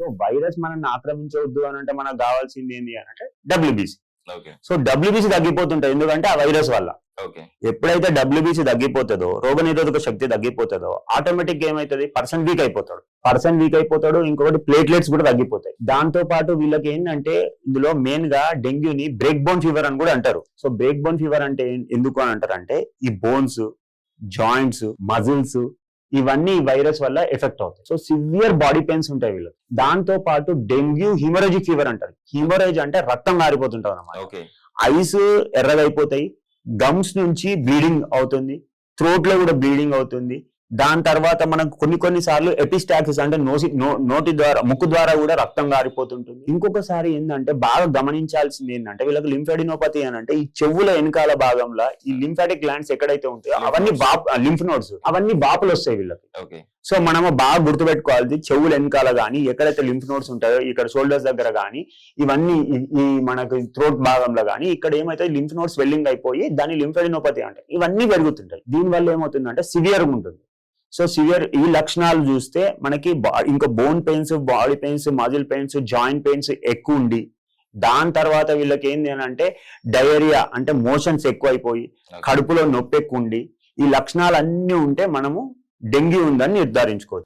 So virus మనల్ని ఆక్రమించవద్దు అని అంటే మనకు కావాల్సింది ఏంటి అని అంటే డబ్ల్యూబీసీ సో డబ్ల్యూబీసీ తగ్గిపోతుంటాయి ఎందుకంటే ఆ వైరస్ వల్ల. ఎప్పుడైతే డబ్ల్యూబీసీ తగ్గిపోతుందో రోగనిరోధక శక్తి తగ్గిపోతుందో ఆటోమేటిక్ ఏమైతుంది? పర్సన్ వీక్ అయిపోతాడు. పర్సన్ వీక్ అయిపోతాడు ఇంకొకటి ప్లేట్లెట్స్ కూడా తగ్గిపోతాయి. దాంతో పాటు వీళ్ళకి ఏంటంటే ఇందులో మెయిన్గా డెంగ్యూని బ్రేక్ బోన్ ఫీవర్ అని కూడా అంటారు. సో బ్రేక్ బోన్ ఫీవర్ అంటే ఎందుకు అని అంటారు అంటే ఈ బోన్స్ జాయింట్స్ మజిల్స్ ఇవన్నీ ఈ వైరస్ వల్ల ఎఫెక్ట్ అవుతాయి. సో సివియర్ బాడీ పెయిన్స్ ఉంటాయి వీళ్ళకి. దాంతో పాటు డెంగ్యూ హిమరేజిక్ ఫీవర్ అంటారు. హిమరేజ్ అంటే రక్తం మారిపోతుంటాం అన్నమాట. ఓకే. ఐస్ ఎర్రగైపోతాయి. గమ్స్ నుంచి బ్లీడింగ్ అవుతుంది. థ్రోట్లో కూడా బ్లీడింగ్ అవుతుంది. దాని తర్వాత మనకు కొన్ని కొన్ని సార్లు ఎపిస్టాక్సిస్ అంటే నోసి నో- నోటి ద్వారా ముక్కు ద్వారా కూడా రక్తం గారిపోతుంటుంది. ఇంకొకసారి ఏంటంటే బాగా గమనించాల్సింది ఏంటంటే వీళ్ళకి లింఫెడినోపతి అని అంటే ఈ చెవుల వెనకాల భాగంలో ఈ లింఫాటిక్ గ్లాండ్స్ ఎక్కడైతే ఉంటాయో అవన్నీ. బాప్ లింఫ్ నోడ్స్ అవన్నీ బాపులు వస్తాయి వీళ్ళకి. ఓకే. సో మనము బాగా గుర్తుపెట్టుకోవాలి చెవుల వెనకాల కానీ ఎక్కడైతే లింఫ్ నోడ్స్ ఉంటాయో ఇక్కడ షోల్డర్స్ దగ్గర కానీ ఇవన్నీ ఈ- మనకు థ్రోట్ భాగంలో కానీ ఇక్కడ ఏమైతే లింఫ్ నోడ్స్ వెల్లింగ్ అయిపోయి దాన్ని లింఫెడినోపతి అంటారు ఇవన్నీ పెరుగుతుంటాయి. దీనివల్ల ఏమవుతుందంటే సివియర్ ఉంటుంది. సో సివియర్ ఈ లక్షణాలు చూస్తే మనకి ఇంకా bone pains body pains muscle pains joint pains ఎక్కువ ఉండి దాని తర్వాత వీళ్ళకి ఏంది అని అంటే డయేరియా అంటే మోషన్స్ ఎక్కువ అయిపోయి Okay. కడుపులో నొప్పి ఎక్కువ ఉండి ఈ లక్షణాలు అన్ని ఉంటే మనము డెంగ్యూ ఉందని నిర్ధారించుకోవచ్చు